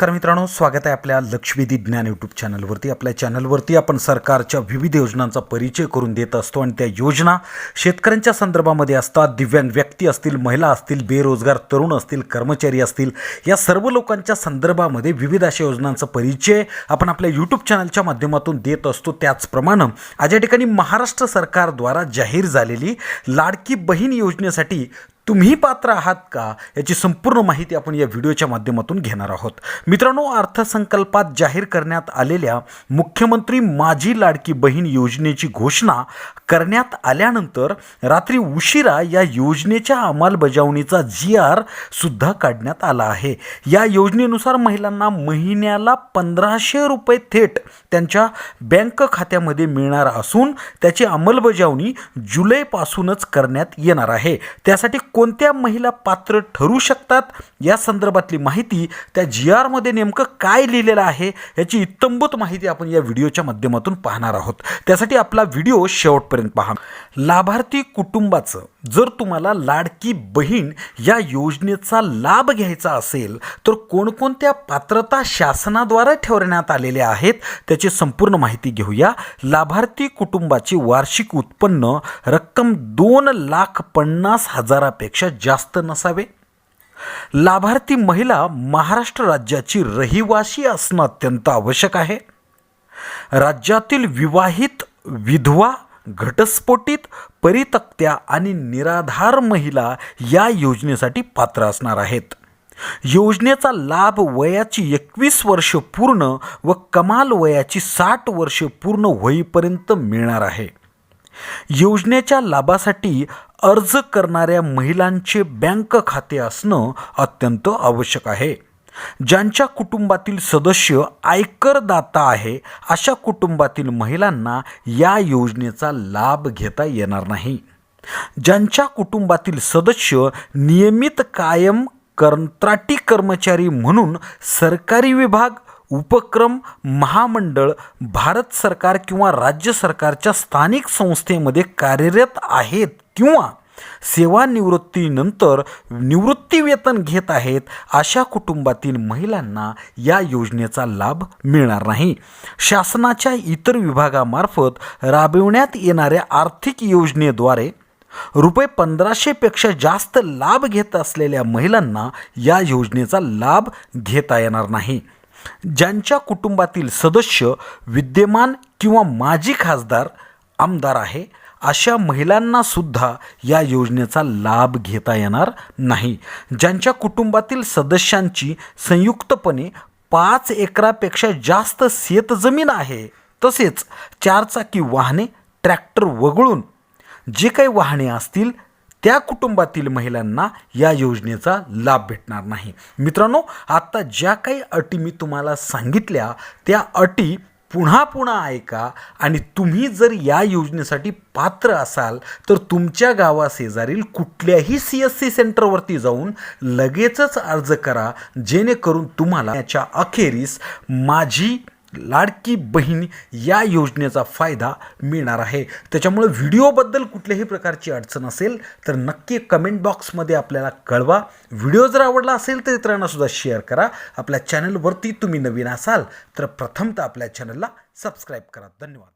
तर मित्रांनो स्वागत आहे आपल्या लक्ष्मीदी ज्ञान यूट्यूब चॅनलवरती आपल्या चॅनलवरती आपण सरकारच्या विविध योजनांचा परिचय करून देत असतो आणि त्या योजना शेतकऱ्यांच्या संदर्भामध्ये असतात. दिव्यांग व्यक्ती असतील महिला असतील बेरोजगार तरुण असतील कर्मचारी असतील या सर्व लोकांच्या संदर्भामध्ये विविध अशा योजनांचा परिचय आपण आपल्या यूट्यूब चॅनलच्या माध्यमातून देत असतो. त्याचप्रमाणे आज या ठिकाणी महाराष्ट्र सरकारद्वारा जाहीर झालेली लाडकी बहीण योजनेसाठी तुम्ही पात्र आहात का याची संपूर्ण माहिती आपण या व्हिडिओच्या माध्यमातून घेणार आहोत. मित्रांनो अर्थसंकल्पात जाहीर करण्यात आलेल्या मुख्यमंत्री माझी लाडकी बहीण योजनेची घोषणा करण्यात आल्यानंतर रात्री उशिरा या योजनेच्या अंमलबजावणीचा जी आर सुद्धा काढण्यात आला आहे. या योजनेनुसार महिलांना महिन्याला पंधराशे रुपये थेट त्यांच्या बँक खात्यामध्ये मिळणार असून त्याची अंमलबजावणी जुलैपासूनच करण्यात येणार आहे. त्यासाठी कोणत्या महिला पात्र ठरू शकतात? या संदर्भातली माहिती त्या जी आरमध्ये नेमकं काय लिहिलेलं आहे याची इत्तंभूत माहिती आपण या व्हिडिओच्या माध्यमातून पाहणार आहोत. त्यासाठी आपला व्हिडिओ शेवट शेवटपर्यंत पहा. लाभार्थी कुटुंबाचं जर तुम्हाला लाडकी बहीण या योजनेचा लाभ घ्यायचा असेल तर कोणकोणत्या पात्रता शासनाद्वारे ठेवण्यात आलेल्या आहेत त्याची संपूर्ण माहिती घेऊया. लाभार्थी कुटुंबाची वार्षिक उत्पन्न रक्कम दोन लाख पन्नास हजारापेक्षा जास्त नसावे. लाभार्थी महिला महाराष्ट्र राज्याची रहिवासी असणं अत्यंत आवश्यक आहे. राज्यातील विवाहित विधवा घटस्फोटित परितक्त्या आणि निराधार महिला या योजनेसाठी पात्र असणार आहेत. योजनेचा लाभ वयाची एकवीस वर्ष पूर्ण व कमाल वयाची साठ वर्ष पूर्ण होईपर्यंत मिळणार आहे. योजनेच्या लाभासाठी अर्ज करणाऱ्या महिलांचे बँक खाते असणं अत्यंत आवश्यक आहे. ज्यांच्या कुटुंबातील सदस्य आयकरदाता आहे अशा कुटुंबातील महिलांना या योजनेचा लाभ घेता येणार नाही. ज्यांच्या कुटुंबातील सदस्य नियमित कायम कंत्राटी कर्मचारी म्हणून सरकारी विभाग उपक्रम महामंडळ भारत सरकार किंवा राज्य सरकारच्या स्थानिक संस्थेमध्ये कार्यरत आहेत किंवा सेवानिवृत्तीनंतर निवृत्तीवेतन घेत आहेत अशा कुटुंबातील महिलांना या योजनेचा लाभ मिळणार नाही. शासनाच्या इतर विभागामार्फत राबविण्यात येणाऱ्या आर्थिक योजनेद्वारे रुपये पंधराशेपेक्षा जास्त लाभ घेत असलेल्या महिलांना या योजनेचा लाभ घेता येणार नाही. ज्यांच्या कुटुंबातील सदस्य विद्यमान किंवा माजी खासदार आमदार आहे अशा महिलांना सुद्धा या योजनेचा लाभ घेता येणार नाही. ज्यांच्या कुटुंबातील सदस्यांची संयुक्तपणे पाच एकरापेक्षा जास्त शेतजमीन आहे तसेच चारचाकी वाहने ट्रॅक्टर वगळून जे काही वाहने असतील त्या कुटुंबातील महिलांना या योजनेचा लाभ भेटणार नाही. मित्रांनो आत्ता ज्या काही अटी मी तुम्हाला सांगितल्या त्या अटी पुन्हा पुन्हा ऐका आणि तुम्ही जर या योजनेसाठी पात्र असाल तर तुमच्या गावाशेजारील कुठल्याही सी एस सी सेंटरवरती जाऊन लगेचच अर्ज करा जेणेकरून तुम्हाला याच्या अखेरीस माझी लाडकी बहीण या योजनेचा फायदा मिळणार आहे. त्याच्यामुळे व्हिडिओबद्दल कुठल्याही प्रकारची अडचण असेल तर नक्की कमेंट बॉक्समध्ये आपल्याला कळवा. व्हिडिओ जर आवडला असेल तर इतरांनासुद्धा शेअर करा. आपल्या चॅनलवरती तुम्ही नवीन असाल तर प्रथमतः आपल्या चॅनलला सबस्क्राईब करा. धन्यवाद.